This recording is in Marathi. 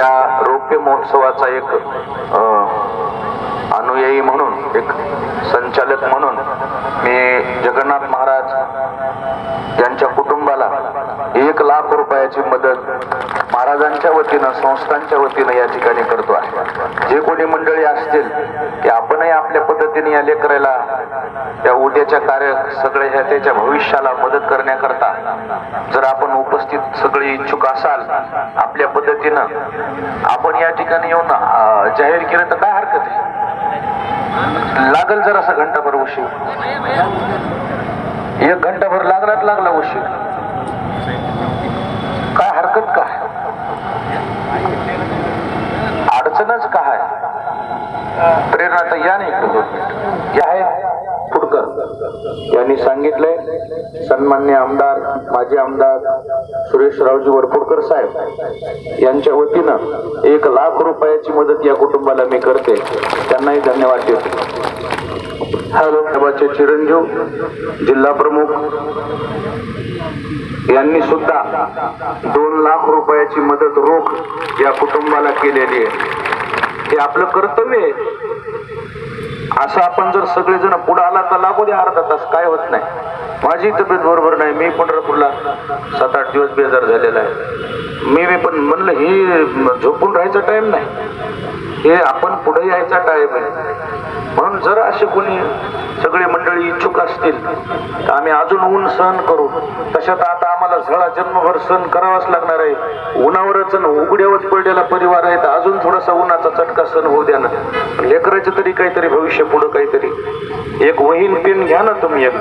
त्या रौप्य महोत्सवाचा एक अनुयायी म्हणून एक संचालक म्हणून मी जगन्नाथ महाराज यांच्या कुटुंबाला एक लाख रुपयाची मदत महाराजांच्या वतीनं संस्थांच्या वतीनं या ठिकाणी करतो आहे. जे कोणी मंडळी असतील की आपणही आपल्या पद्धतीने या लेकराला त्या उद्याच्या कार्य सगळ्या ह्या त्याच्या भविष्याला मदत करण्याकरता जर आपण उपस्थित सगळे इच्छुक असाल आपल्या पद्धतीनं आपण या ठिकाणी येऊन जाहीर केलं तर काय हरकत आहे? लागल जरासा घंटाभर उशीर. एक घंटाभर लागलाच लागला उशीर. काय हरकत काय? अडचणच काय? प्रेरणा तर या नाही या आहे फुडकर यांनी सांगितलंय सन्मान्य आमदार माजी आमदार सुरेशरावजी वरपुडकर साहेब यांच्या वतीनं एक लाख रुपयाची मदत या कुटुंबाला मी करते. त्यांनाही धन्यवाद देतो. हा लोकसभाचे चिरंजीव जिल्हा प्रमुख. यांनी सुद्धा दोन लाख रुपयाची मदत रोख या कुटुंबाला केलेली आहे. हे आपलं कर्तव्य आहे. असं आपण जर सगळेजण पुढे आला तर लागू द्या अर्धा तास काय होत नाही. माझी तब्येत बरोबर नाही मी पंढरपूरला सात आठ दिवस बेजार झालेला आहे. मी मी पण म्हणलं ही झोपून राहायचा टाइम नाही. हे आपण पुढे यायचा टाइम आहे. म्हणून जर असे कोणी सगळे मंडळी इच्छुक असतील तर आम्ही अजून ऊन सहन करू. तशात आता आम्हाला झळा जन्मभर सहन करावाच लागणार आहे. उन्हावरच उघड्यावरच पडलेला परिवार आहे तर अजून थोडासा उन्हाचा चटका सहन होऊ द्या ना. काहीतरी भविष्य पुढं काहीतरी. एक वहीन पिन घ्या ना तुम्ही एक